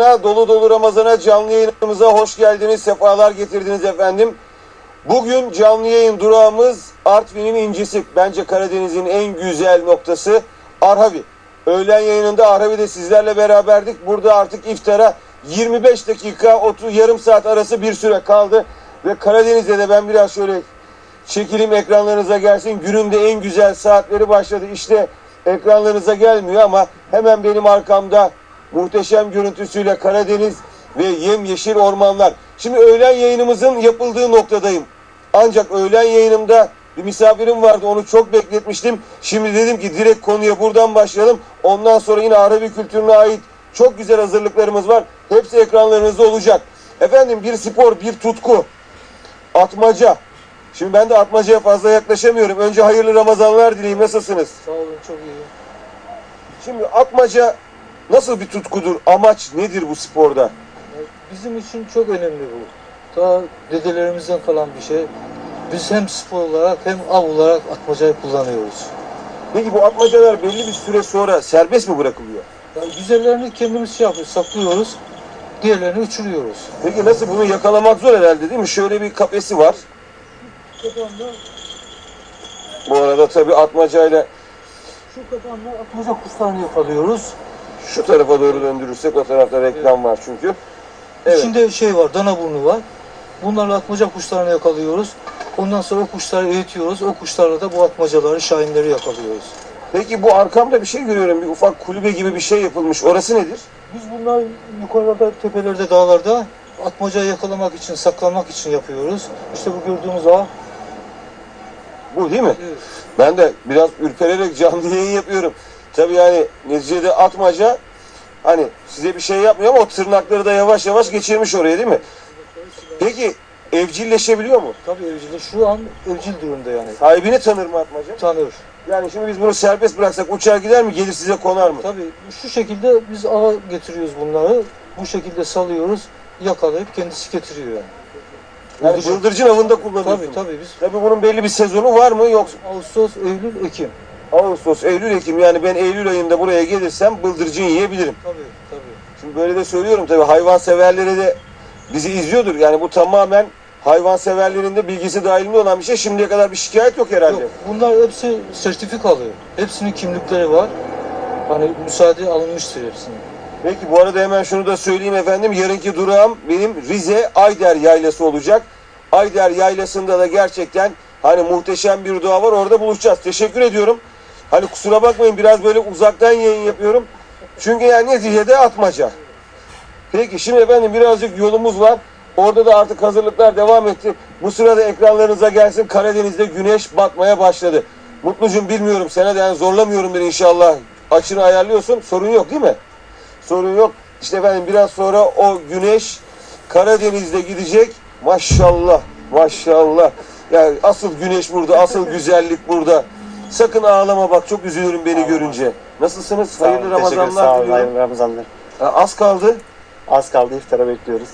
Ekranlarına dolu dolu Ramazan'a canlı yayınımıza hoş geldiniz, sefalar getirdiniz efendim. Bugün canlı yayın durağımız Artvin'in incisi. Bence Karadeniz'in en güzel noktası Arhavi. Öğlen yayınında Arhavi'de sizlerle beraberdik. Burada artık iftara 25 dakika, 30, yarım saat arası bir süre kaldı. Ve Karadeniz'de de ben biraz şöyle çekilim ekranlarınıza gelsin. Günün de en güzel saatleri başladı. İşte ekranlarınıza gelmiyor ama hemen benim arkamda muhteşem görüntüsüyle Karadeniz ve yemyeşil ormanlar. Şimdi öğlen yayınımızın yapıldığı noktadayım. Ancak öğlen yayınımda bir misafirim vardı. Onu çok bekletmiştim. Şimdi dedim ki direkt konuya buradan başlayalım. Ondan sonra yine Arabi kültürüne ait çok güzel hazırlıklarımız var. Hepsi ekranlarınızda olacak. Efendim bir spor, bir tutku. Atmaca. Şimdi ben de atmacaya fazla yaklaşamıyorum. Önce hayırlı Ramazanlar dileyim. Nasılsınız? Sağ olun çok iyi. Şimdi atmaca nasıl bir tutkudur? Amaç nedir bu sporda? Bizim için çok önemli bu. Ta dedelerimizden kalan bir şey. Biz hem spor olarak hem av olarak atmacayı kullanıyoruz. Peki bu atmacalar belli bir süre sonra serbest mi bırakılıyor? Ya güzellerini kendimiz şey yapıyoruz, saklıyoruz. Diğerlerini uçuruyoruz. Peki nasıl bunu yakalamak zor herhalde değil mi? Şöyle bir kafesi var. Kafanda, Bu arada tabii atmacayla şu kafanda atmaca kuşlarını yakalıyoruz. Şu tarafa doğru döndürürsek o tarafta reklam var çünkü. Evet. İçinde şey var, dana burnu var. Bunlarla atmaca kuşlarını yakalıyoruz. Ondan sonra o kuşları eğitiyoruz. O kuşlarla da bu atmacaları, şahinleri yakalıyoruz. Peki bu arkamda bir şey görüyorum. Bir ufak kulübe gibi bir şey yapılmış. Orası nedir? Biz bunlar yukarıda, tepelerde, dağlarda atmacayı yakalamak için, saklanmak için yapıyoruz. İşte bu gördüğünüz ağ. Bu değil mi? Evet. Ben de biraz ürpererek canlı yayın yapıyorum. Tabii yani neticede atmaca hani size bir şey yapmıyor ama o tırnakları da yavaş yavaş geçirmiş oraya değil mi? Peki evcilleşebiliyor mu? Tabii evcil. Şu an evcil durumda yani. Sahibini tanır mı atmaca? Tanır. Yani şimdi biz bunu serbest bıraksak uçar gider mi? Gelir size konar mı? Tabii şu şekilde biz ava getiriyoruz bunları. Bu şekilde salıyoruz. Yakalayıp kendisi getiriyor yani. Yani bıldırcın avında kullanıyorsunuz. Tabii tabii biz Tabii bunun belli bir sezonu var mı? Yoksa Ağustos, Eylül, Ekim. Ağustos, Eylül, Ekim yani ben Eylül ayında buraya gelirsem bıldırcın yiyebilirim. Tabii tabii. Şimdi böyle de söylüyorum tabii hayvan severleri de bizi izliyordur. Yani bu tamamen hayvan severlerin de bilgisi dahilinde olan bir şey. Şimdiye kadar bir şikayet yok herhalde. Yok, bunlar hepsi sertifikalı. Hepsinin kimlikleri var. Hani müsaade alınmıştır hepsinin. Peki bu arada hemen şunu da söyleyeyim efendim. Yarınki durağım benim Rize Ayder Yaylası olacak. Ayder Yaylası'nda da gerçekten hani muhteşem bir doğa var. Orada buluşacağız. Teşekkür ediyorum. Hani kusura bakmayın biraz böyle uzaktan yayın yapıyorum. Çünkü yani neticede atmaca. Peki şimdi efendim birazcık yolumuz var. Orada da artık hazırlıklar devam etti. Bu sırada ekranlarınıza gelsin. Karadeniz'de güneş batmaya başladı. Mutlucum bilmiyorum sana da yani zorlamıyorumdur inşallah. Açını ayarlıyorsun. Sorun yok değil mi? Sorun yok. İşte efendim biraz sonra o güneş Karadeniz'de gidecek. Maşallah. Maşallah. Yani asıl güneş burada. Asıl güzellik burada. Sakın ağlama bak. Çok üzülürüm beni görünce. Nasılsınız? Sağ olun, Hayırlı teşekkür ederim. Sağ Ramazanlar olun, diliyorum. hayırlı Ramazanlar. Ha, Az kaldı. Az kaldı iftara bekliyoruz.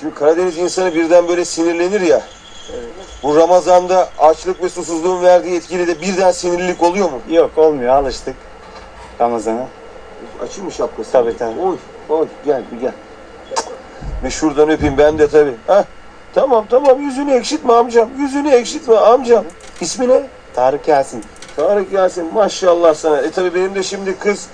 Şimdi Karadeniz insanı birden böyle sinirlenir ya. Bu Ramazan'da açlık ve susuzluğun verdiği etkili de birden sinirlilik oluyor mu? Yok olmuyor alıştık Ramazan'a. Açayım mı şapkası? Tabii, tabii. Oy, oy gel bir gel. Ve şuradan öpeyim ben de tabii. Heh. Tamam tamam yüzünü ekşitme amcam. Yüzünü ekşitme amcam. İsmi ne? Tarık Yasin. Tarık Yasin maşallah sana. E tabii benim de şimdi kız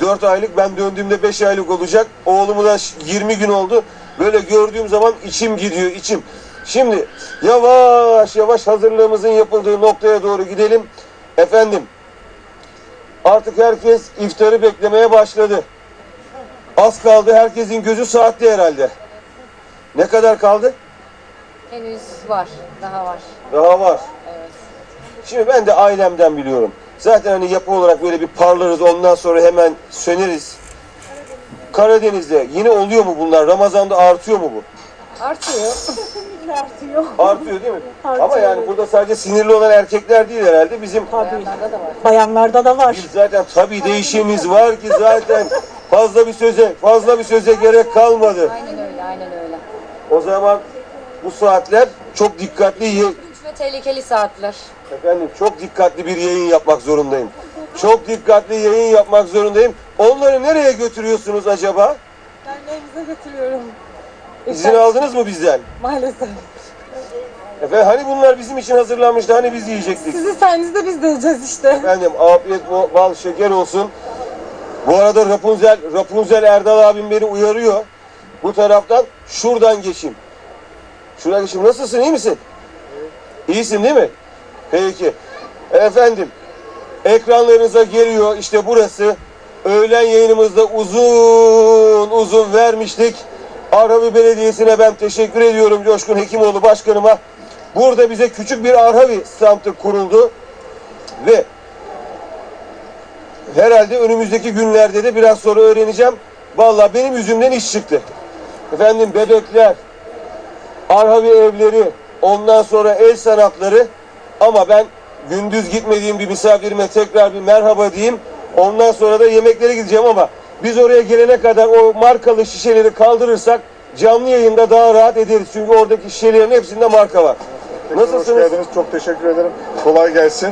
4 aylık ben döndüğümde 5 aylık olacak. Oğlumu da 20 gün oldu. Böyle gördüğüm zaman içim gidiyor içim. Şimdi yavaş yavaş hazırlığımızın yapıldığı noktaya doğru gidelim. Efendim artık herkes iftarı beklemeye başladı. Az kaldı herkesin gözü saatte herhalde. Ne kadar kaldı? Henüz var, daha var. Daha var. Şimdi ben de ailemden biliyorum. Zaten hani yapı olarak böyle bir parlarız ondan sonra hemen söneriz. Karadeniz'de yine oluyor mu bunlar? Ramazan'da artıyor mu bu? Artıyor. Artıyor. Artıyor değil mi? Ama Artıyor. yani burada sadece sinirli olan erkekler değil herhalde. Bizim Bayanlarda da var. Bayanlarda da var. bir zaten tabii değişimiz var ki zaten fazla bir söze, fazla bir söze gerek kalmadı. Aynen öyle, aynen öyle. O zaman bu saatler çok dikkatli ye- ve tehlikeli saatler. Efendim çok dikkatli bir yayın yapmak zorundayım. Çok dikkatli yayın yapmak zorundayım. Onları nereye götürüyorsunuz acaba? Ben evimize götürüyorum. İzin aldınız mı bizden? Maalesef. Efendim hani bunlar bizim için hazırlanmıştı hani biz yiyecektik. Sizin sayenizde biz de yiyeceğiz işte. Efendim afiyet bal şeker olsun. Bu arada Rapunzel, Rapunzel Erdal abim beni uyarıyor. Bu taraftan şuradan geçeyim. Şuradan geçeyim. Nasılsın iyi misin? İyisin değil mi? Peki. Efendim ekranlarınıza geliyor işte burası. Öğlen yayınımızda uzun uzun vermiştik. Arhavi Belediyesi'ne ben teşekkür ediyorum Coşkun Hekimoğlu Başkanıma. Burada bize küçük bir Arhavi standı kuruldu. Ve herhalde önümüzdeki günlerde de biraz sonra öğreneceğim. Vallahi benim yüzümden iş çıktı. Efendim bebekler, Arhavi evleri, ondan sonra el sanatları ama ben gündüz gitmediğim bir misafirime tekrar bir merhaba diyeyim. Ondan sonra da yemeklere gideceğim ama biz oraya gelene kadar o markalı şişeleri kaldırırsak canlı yayında daha rahat ederiz. Çünkü oradaki şişelerin hepsinde marka var. Hoş Nasılsınız? geldiniz. Çok teşekkür ederim. Kolay gelsin.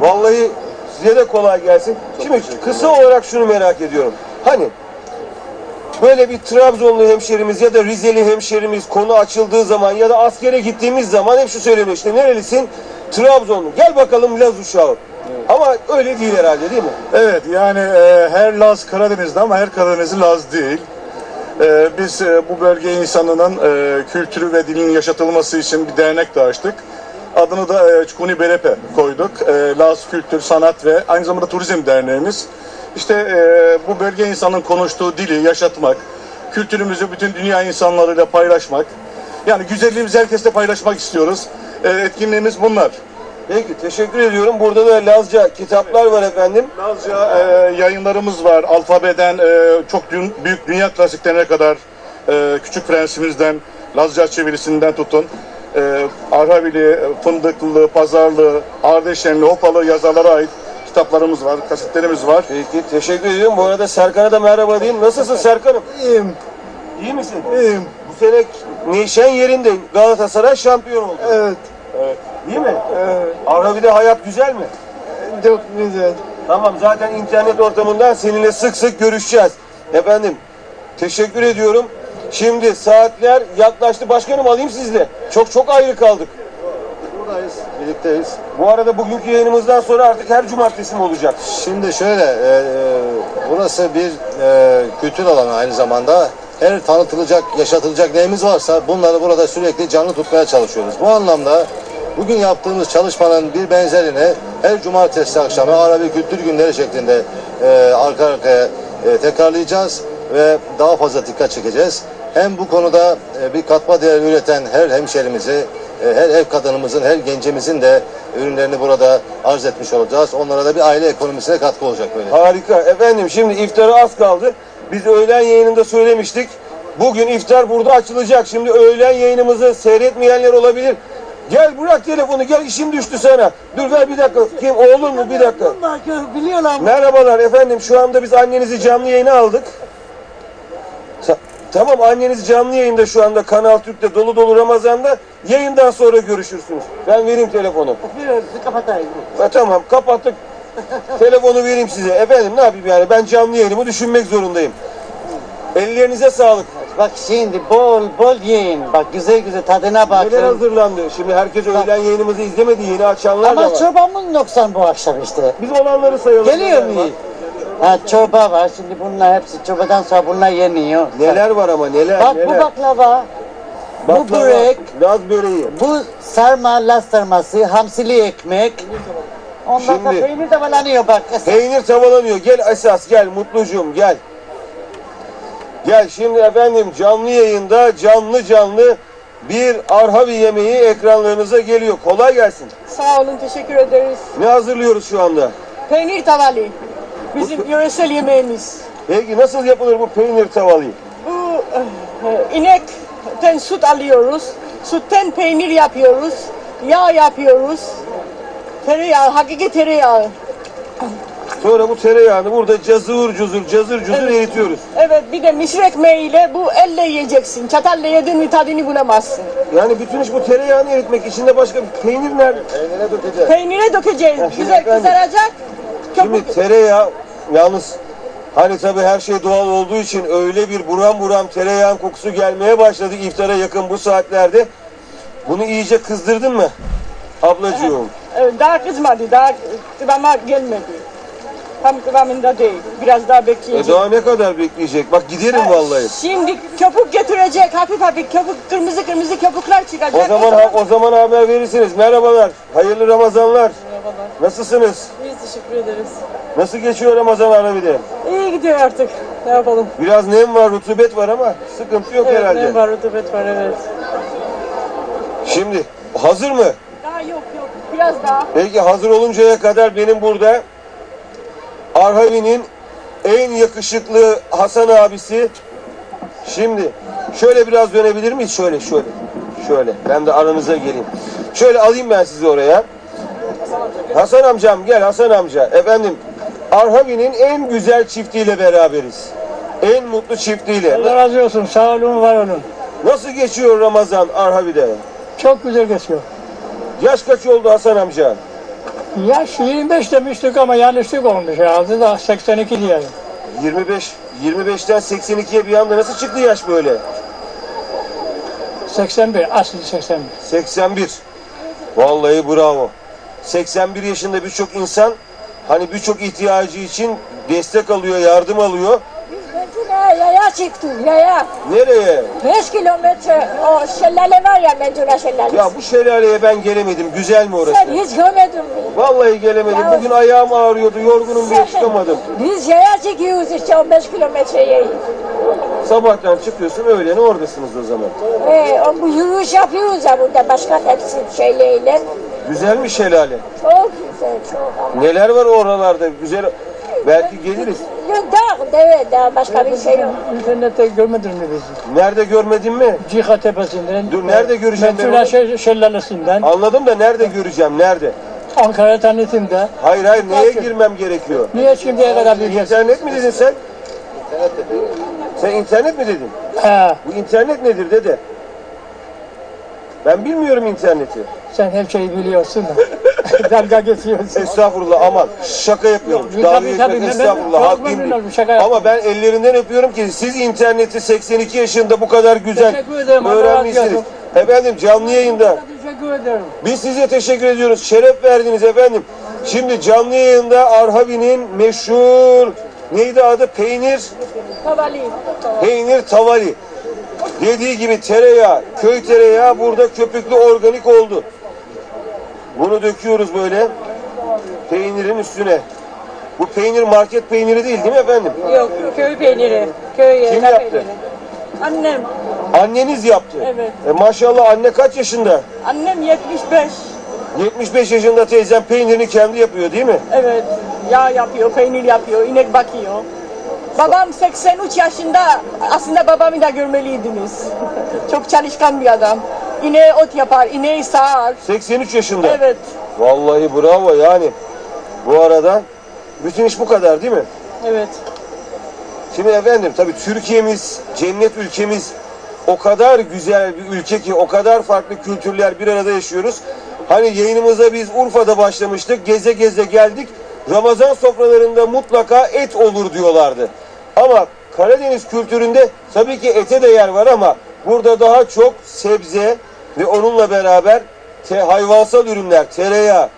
Vallahi size de kolay gelsin. Şimdi kısa olarak şunu merak ediyorum. Hani böyle bir Trabzonlu hemşerimiz ya da Rizeli hemşerimiz konu açıldığı zaman ya da askere gittiğimiz zaman hep şu söyleniyor işte nerelisin? Trabzonlu. Gel bakalım Laz uşağı. Ama öyle değil herhalde değil mi? Evet yani e, her Laz Karadeniz'de ama her Karadenizli Laz değil. E, biz e, bu bölge insanının e, kültürü ve dilinin yaşatılması için bir dernek de açtık. Adını da e, Çukuni Berepe koyduk. E, Laz Kültür, Sanat ve aynı zamanda Turizm Derneğimiz. İşte e, bu bölge insanının konuştuğu dili yaşatmak, kültürümüzü bütün dünya insanlarıyla paylaşmak. Yani güzelliğimizi herkesle paylaşmak istiyoruz. E, etkinliğimiz bunlar. Peki teşekkür ediyorum. Burada da Lazca kitaplar var efendim. Lazca e, yayınlarımız var. Alfabeden e, çok dün- büyük dünya klasiklerine kadar e, Küçük Prensimizden, Lazca çevirisinden tutun. E, Arhavili, Fındıklı, Pazarlı, Ardeşenli, Hopalı yazarlara ait kitaplarımız var, kasetlerimiz var. Peki teşekkür ediyorum. Bu arada Serkan'a da merhaba diyeyim. Nasılsın Serkan'ım? İyiyim, İyi misin? iyiyim. Bu sene Nişan yerinde Galatasaray şampiyon oldu. Evet, Değil mi? evet. Arhavi'de hayat güzel mi? Çok güzel. Tamam zaten internet ortamından seninle sık sık görüşeceğiz. Efendim teşekkür ediyorum. Şimdi saatler yaklaştı. Başkanım alayım sizle. Çok çok ayrı kaldık. Buradayız, birlikteyiz. Bu arada bugünkü yayınımızdan sonra artık her cumartesi mi olacak? Şimdi şöyle, e, e, burası bir e, kültür alanı aynı zamanda. Her tanıtılacak, yaşatılacak neyimiz varsa bunları burada sürekli canlı tutmaya çalışıyoruz. Bu anlamda bugün yaptığımız çalışmanın bir benzerini her cumartesi akşamı Arabi Kültür Günleri şeklinde e, arka arkaya e, tekrarlayacağız ve daha fazla dikkat çekeceğiz. Hem bu konuda e, bir katma değer üreten her hemşerimizi, her ev kadınımızın, her gencimizin de ürünlerini burada arz etmiş olacağız. Onlara da bir aile ekonomisine katkı olacak böyle. Harika. Efendim şimdi iftara az kaldı. Biz öğlen yayınında söylemiştik. Bugün iftar burada açılacak. Şimdi öğlen yayınımızı seyretmeyenler olabilir. Gel bırak telefonu gel işim düştü sana. Dur ver bir dakika. Kim oğlum mu bir dakika. Biliyorlar. Merhabalar efendim şu anda biz annenizi canlı yayına aldık. Ta- tamam anneniz canlı yayında şu anda Kanal Türk'te dolu dolu Ramazan'da yayından sonra görüşürsünüz. Ben vereyim telefonu. Kapatayım. Ha, tamam kapattık. Telefonu vereyim size. Efendim ne yapayım yani ben canlı yayınımı düşünmek zorundayım. Ellerinize sağlık. Bak şimdi bol bol yiyin. Bak güzel güzel tadına Neler bakın. hazırlandı? Şimdi herkes öğlen yayınımızı izlemedi. Yeni açanlar da Ama var. çorbamın noksan bu akşam işte. Biz olanları sayalım. Geliyor Neler mu? var? Ha çorba var. Şimdi bunlar hepsi çorbadan sonra bunlar yeniyor. Neler var ama neler Bak neler. bu baklava, bu Baklava, börek, Laz böreği. bu sarma, las sarması, hamsili ekmek. Ondan sonra Şimdi- peynir de balanıyor bak. Peynir tavalanıyor. Gel esas gel mutlucuğum gel. Gel şimdi efendim canlı yayında canlı canlı bir arhavi yemeği ekranlarınıza geliyor. Kolay gelsin. Sağ olun, teşekkür ederiz. Ne hazırlıyoruz şu anda? Peynir tavali. Bizim yöresel yemeğimiz. Peki nasıl yapılır bu peynir tavalı? Bu e, inekten süt alıyoruz. Sütten peynir yapıyoruz. Yağ yapıyoruz. Tereyağı, hakiki tereyağı. Sonra bu tereyağını burada cazır cuzur cazır cuzur Evet. eritiyoruz. Evet bir de misir ekmeğiyle bu elle yiyeceksin. Çatalla yedin mi tadını bulamazsın. Yani bütün iş bu tereyağını eritmek. İçinde başka bir peynir nerede? Peynire dökeceğiz. Peynire dökeceğiz. Güzel efendim. kızaracak. Şimdi tereyağı yalnız hani tabii her şey doğal olduğu için öyle bir buram buram tereyağın kokusu gelmeye başladı iftara yakın bu saatlerde. Bunu iyice kızdırdın mı? Ablacığım. Evet, daha kızmadı. Daha kıvama gelmedi. Tam kıvamında değil. Biraz daha E bekleyecek. daha ne kadar bekleyecek? Bak giderim vallahi. Şimdi köpük getirecek. Hafif hafif köpük, kırmızı kırmızı köpükler çıkacak. O zaman o zaman haber verirsiniz. Merhabalar. Hayırlı Ramazanlar. Nasılsınız? Biz teşekkür ederiz. Nasıl geçiyor Ramazan Arabi'de? İyi gidiyor artık. Ne yapalım? Biraz nem var, rutubet var ama sıkıntı yok herhalde. ne var, rutubet var evet. Şimdi hazır mı? Daha yok yok. Biraz daha. Peki hazır oluncaya kadar benim burada Arhavi'nin en yakışıklı Hasan abisi. Şimdi şöyle biraz dönebilir miyiz? Şöyle şöyle. Şöyle. Ben de aranıza geleyim. Şöyle alayım ben sizi oraya. Hasan amcam gel Hasan amca. Efendim Arhavi'nin en güzel çiftiyle beraberiz. En mutlu çiftiyle. Allah razı olsun. Sağ olun, var olun. Nasıl geçiyor Ramazan Arhavi'de? Çok güzel geçiyor. Yaş kaç oldu Hasan amca? Yaş 25 demiştik ama yanlışlık olmuş herhalde da 82 diyelim. 25 25'ten 82'ye bir anda nasıl çıktı yaş böyle? 81, asıl 81. 81. Vallahi bravo. 81 yaşında birçok insan hani birçok ihtiyacı için destek alıyor, yardım alıyor. Yaya çıktı yaya. Nereye? 5 kilometre o şelale var ya Mencune şelalesi. Ya bu şelaleye ben gelemedim. Güzel mi orası? Sen hiç görmedin mi? Vallahi gelemedim. Ya- Bugün ayağım ağrıyordu. Yorgunum diye çıkamadım. Biz yaya çıkıyoruz işte 15 kilometreyi. Sabahtan çıkıyorsun öğlene oradasınız o zaman. Ee, o bu yürüyüş yapıyoruz ya burada başka hepsi şeyleyle. Güzel mi şelale? Çok güzel çok. Neler var oralarda? Güzel. Belki geliriz. Yok dağ, deve dağ başka bir şey yok. İnternette görmedin mi bizi? Nerede görmedin mi? Ciha Tepesi'nden. Dur, nerede göreceğim ben onu? Şe- Şelalesi'nden. Anladım da nerede göreceğim? Nerede? Ankara tanıtımda. Hayır hayır neye Bakın. girmem gerekiyor? Niye şimdiye kadar bilmiyorsun? İnternet mi dedin sen? Sen internet mi dedin? Ha, Bu internet nedir dede? Ben bilmiyorum interneti. sen her şeyi biliyorsun da. Dalga geçiyorsun. Estağfurullah aman şaka yapıyorum. Yok, Dalga tabii, tabii. Ben- estağfurullah. ben- Hak çok memnun oldum, şaka. Ama ben ellerinden öpüyorum ki siz interneti 82 yaşında bu kadar güzel Teşekkür ederim, Allah razı öğrenmişsiniz. olsun. Efendim canlı yayında Teşekkür ederim. Biz size teşekkür ediyoruz. Şeref verdiniz efendim. Şimdi canlı yayında Arhavi'nin meşhur neydi adı? Peynir, Tavali. peynir tavali. Dediği gibi tereyağı, köy tereyağı burada köpüklü organik oldu. Bunu döküyoruz böyle peynirin üstüne. Bu peynir market peyniri değil değil mi efendim? Yok köy peyniri. Köy Kim yaptı? peyniri. Annem. Anneniz yaptı. Evet. E maşallah anne kaç yaşında? Annem 75. 75 yaşında teyzem peynirini kendi yapıyor değil mi? Evet. Yağ yapıyor, peynir yapıyor, inek bakıyor. Babam 83 yaşında. Aslında babamı da görmeliydiniz. Çok çalışkan bir adam. İneğe ot yapar, ineği sağar. 83 yaşında. Evet. Vallahi bravo yani. Bu arada bütün iş bu kadar değil mi? Evet. Şimdi efendim tabii Türkiye'miz, cennet ülkemiz o kadar güzel bir ülke ki o kadar farklı kültürler bir arada yaşıyoruz. Hani yayınımıza biz Urfa'da başlamıştık. Geze geze geldik. Ramazan sofralarında mutlaka et olur diyorlardı. Ama Karadeniz kültüründe tabii ki ete de yer var ama burada daha çok sebze ve onunla beraber te, hayvansal ürünler, tereyağı,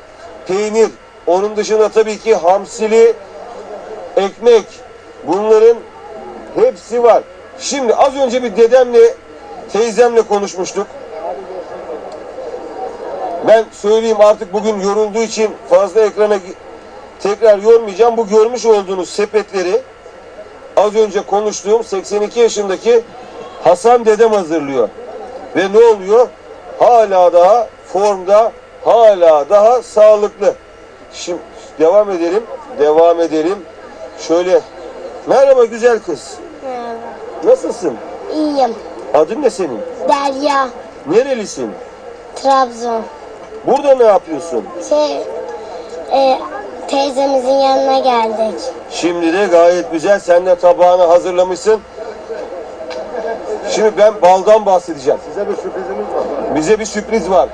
peynir, onun dışında tabii ki hamsili, ekmek bunların hepsi var. Şimdi az önce bir dedemle teyzemle konuşmuştuk. Ben söyleyeyim artık bugün yorulduğu için fazla ekrana tekrar yormayacağım. Bu görmüş olduğunuz sepetleri az önce konuştuğum 82 yaşındaki Hasan dedem hazırlıyor. Ve ne oluyor? Hala daha formda, hala daha sağlıklı. Şimdi devam edelim, devam edelim. Şöyle, merhaba güzel kız. Nasılsın? İyiyim. Adın ne senin? Derya, Nerelisin? Trabzon. Burada ne yapıyorsun? Şey, e, teyzemizin yanına geldik. Şimdi de gayet güzel. Sen de tabağını hazırlamışsın. Şimdi ben baldan bahsedeceğim. Size bir sürprizimiz var. Bize bir sürpriz var.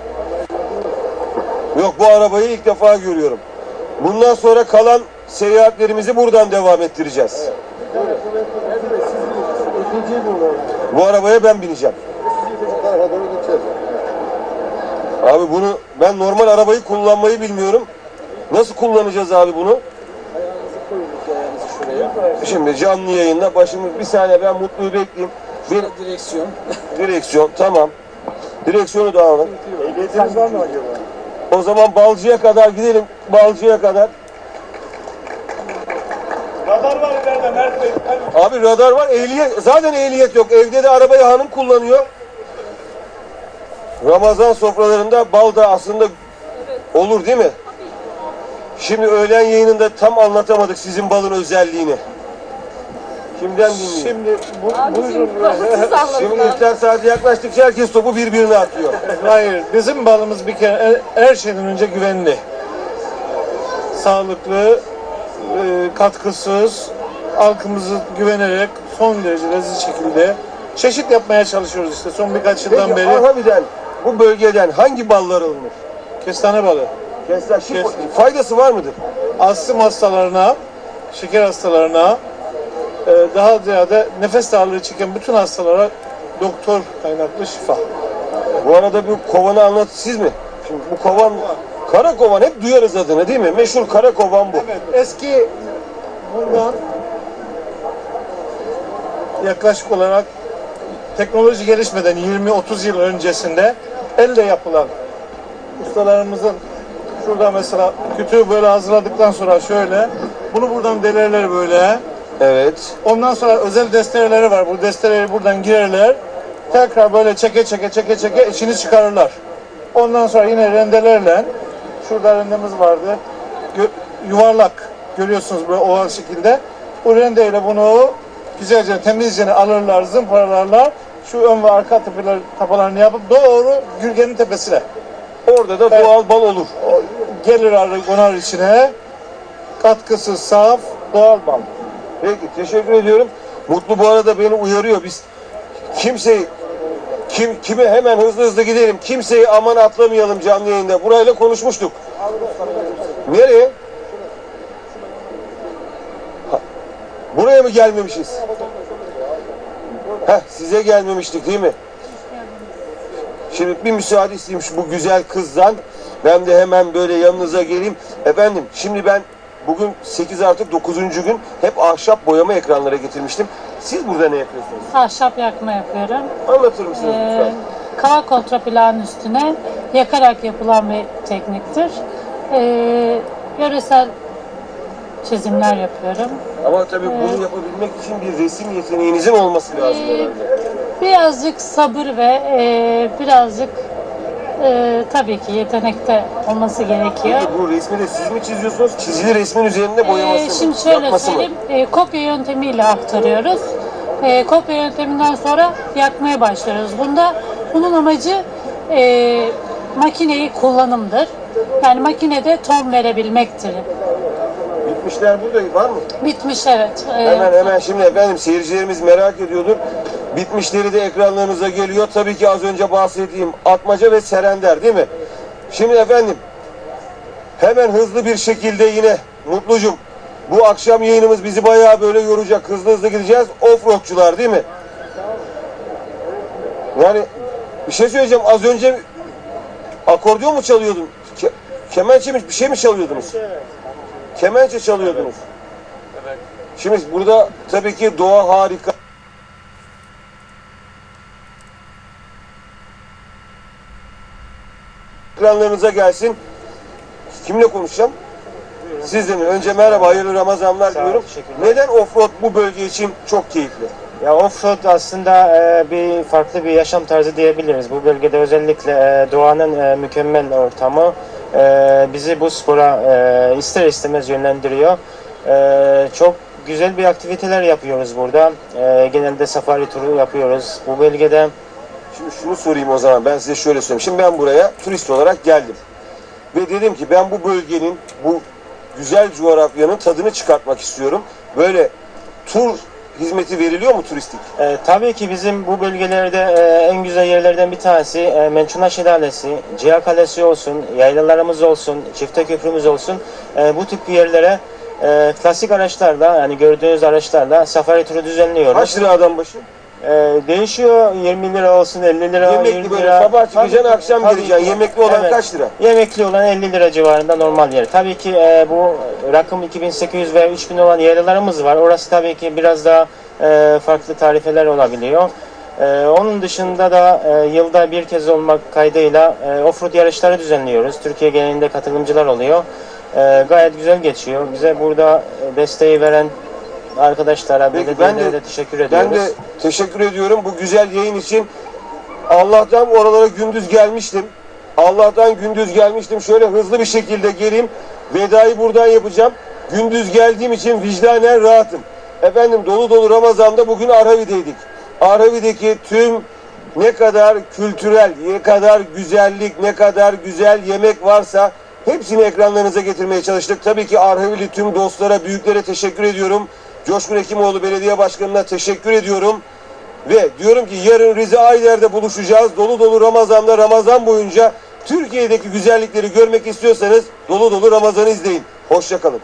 Yok bu arabayı ilk defa görüyorum. Bundan sonra kalan seyahatlerimizi buradan devam ettireceğiz. Bu arabaya ben bineceğim. Abi bunu ben normal arabayı kullanmayı bilmiyorum. Nasıl kullanacağız abi bunu? Şimdi canlı yayında başımız bir saniye ben Mutlu'yu bekleyeyim. Bir Direksiyon. direksiyon tamam. Direksiyonu da alın. Ehliyetiniz var mı acaba? O zaman Balcı'ya kadar gidelim. Balcı'ya kadar. Radar var ileride Mert Bey. Abi radar var. Ehliyet zaten ehliyet yok. Evde de arabayı hanım kullanıyor. Ramazan sofralarında bal da aslında olur değil mi? Şimdi öğlen yayınında tam anlatamadık sizin balın özelliğini. Kimden dinleyin? Şimdi bu, buyurun. Şimdi iftar saati yaklaştıkça herkes topu birbirine atıyor. Hayır, bizim balımız bir kere her- her şeyden önce güvenli. Sağlıklı, e, katkısız, halkımızı güvenerek son derece leziz şekilde çeşit yapmaya çalışıyoruz işte son birkaç yıldan Peki beri. Arhavi'den, bu bölgeden hangi ballar alınır? Kestane balı. Kes- faydası var mıdır? Astım hastalarına, şeker hastalarına, e, daha ziyade nefes darlığı çeken bütün hastalara doktor kaynaklı şifa. Bu arada bu kovanı anlat siz mi? Şimdi bu kovan, kara kovan hep duyarız adını değil mi? Meşhur kara kovan bu. Evet, eski bundan yaklaşık olarak teknoloji gelişmeden 20-30 yıl öncesinde elle yapılan ustalarımızın şurada mesela kütüğü böyle hazırladıktan sonra şöyle bunu buradan delerler böyle. Evet. Ondan sonra özel destereleri var. Bu destereyi buradan girerler. Tekrar böyle çeke çeke çeke çeke içini çıkarırlar. Ondan sonra yine rendelerle şurada rendemiz vardı. Gö- yuvarlak görüyorsunuz böyle oval şekilde. Bu rendeyle bunu güzelce temizce alırlar, zımparalarlar. Şu ön ve arka tepeler, tapalarını yapıp doğru Gürgen'in tepesine. Orada da doğal bal olur. Gelir arı konar içine. Katkısız, saf, doğal bal. Peki teşekkür ediyorum. Mutlu bu arada beni uyarıyor. Biz kimseyi kim kime hemen hızlı hızlı gidelim. Kimseyi aman atlamayalım canlı yayında. Burayla konuşmuştuk. Nereye? Buraya mı gelmemişiz? Heh, size gelmemiştik değil mi? Şimdi bir müsaade isteyeyim şu bu güzel kızdan. Ben de hemen böyle yanınıza geleyim. Efendim şimdi ben bugün 8 artık 9. gün hep ahşap boyama ekranlara getirmiştim. Siz burada ne yapıyorsunuz? Ahşap yakma yapıyorum. Anlatır mısınız Ee, lütfen? K kontraplan üstüne yakarak yapılan bir tekniktir. Ee, yöresel çizimler yapıyorum. Ama tabii bunu yapabilmek için bir resim yeteneğinizin olması lazım herhalde. Birazcık sabır ve e, birazcık e, tabii ki yetenekte olması gerekiyor. Peki bu resmi de siz mi çiziyorsunuz? Çizili resmin üzerinde boyaması Ee, mı? şimdi şöyle Yapması mı? söyleyeyim, e, kopya yöntemiyle aktarıyoruz. E, kopya yönteminden sonra yakmaya başlıyoruz. Bunda bunun amacı e, makineyi kullanımdır. Yani makinede ton verebilmektir. Bitmişler burada var mı? Bitmiş evet. E, Hemen hemen şimdi efendim seyircilerimiz merak ediyordur. Bitmişleri de ekranlarınıza geliyor. Tabii ki az önce bahsettiğim Atmaca ve Serender değil mi? Şimdi efendim hemen hızlı bir şekilde yine Mutlucum bu akşam yayınımız bizi bayağı böyle yoracak. Hızlı hızlı gideceğiz. Offroadçular değil mi? Yani bir şey söyleyeceğim. Az önce akordeon mu çalıyordun? Ke- kemençe mi bir şey mi çalıyordunuz? Kemençe çalıyordunuz. Şimdi burada tabii ki doğa harika. Ekranlarınıza gelsin. Kimle konuşacağım? Sizle mi? Önce merhaba, hayırlı Ramazanlar Sağ ol. Neden offroad bu bölge için çok keyifli? Ya offroad aslında e, bir farklı bir yaşam tarzı diyebiliriz. Bu bölgede özellikle e, doğanın e, mükemmel ortamı e, bizi bu spora e, ister istemez yönlendiriyor. E, çok güzel bir aktiviteler yapıyoruz burada. E, genelde safari turu yapıyoruz. Bu bölgede Şimdi şunu sorayım o zaman ben size şöyle söyleyeyim. Şimdi ben buraya turist olarak geldim. Ve dedim ki ben bu bölgenin bu güzel coğrafyanın tadını çıkartmak istiyorum. Böyle tur hizmeti veriliyor mu turistik? E, tabii ki bizim bu bölgelerde e, en güzel yerlerden bir tanesi e, Mençuna Şelalesi, Ciha Kalesi olsun, yaylalarımız olsun, çifte köprümüz olsun. E, bu tip yerlere e, klasik araçlarla yani gördüğünüz araçlarla safari turu düzenliyoruz. Kaç lira adam başı? E, değişiyor 20 lira olsun 50 lira 20 Yemekli böyle lira. sabah çıkacaksın Tabii, akşam tabii geleceksin. ki. Yemekli olan kaç lira? Yemekli olan 50 lira civarında normal yer. Tabii ki e, bu rakım 2800 ve 3000 olan yerlerimiz var. Orası tabii ki biraz daha e, farklı tarifeler olabiliyor. E, onun dışında da e, yılda bir kez olmak kaydıyla e, offroad yarışları düzenliyoruz. Türkiye genelinde katılımcılar oluyor. E, gayet güzel geçiyor. Bize burada e, desteği veren arkadaşlara, Peki, ben de teşekkür ediyoruz. Ben de teşekkür ediyorum bu güzel yayın için. Allah'tan oralara gündüz gelmiştim. Allah'tan gündüz gelmiştim. Şöyle hızlı bir şekilde geleyim. Vedayı buradan yapacağım. Gündüz geldiğim için vicdanen rahatım. Efendim dolu dolu Ramazan'da bugün Arhavi'deydik. Arhavi'deki tüm ne kadar kültürel, ne kadar güzellik, ne kadar güzel yemek varsa hepsini ekranlarınıza getirmeye çalıştık. Tabii ki Arhavili tüm dostlara, büyüklere teşekkür ediyorum. Coşkun Hekimoğlu Belediye Başkanı'na teşekkür ediyorum. Ve diyorum ki yarın Rize Ayder'de buluşacağız. Dolu dolu Ramazan'da Ramazan boyunca Türkiye'deki güzellikleri görmek istiyorsanız dolu dolu Ramazan'ı izleyin. Hoşçakalın.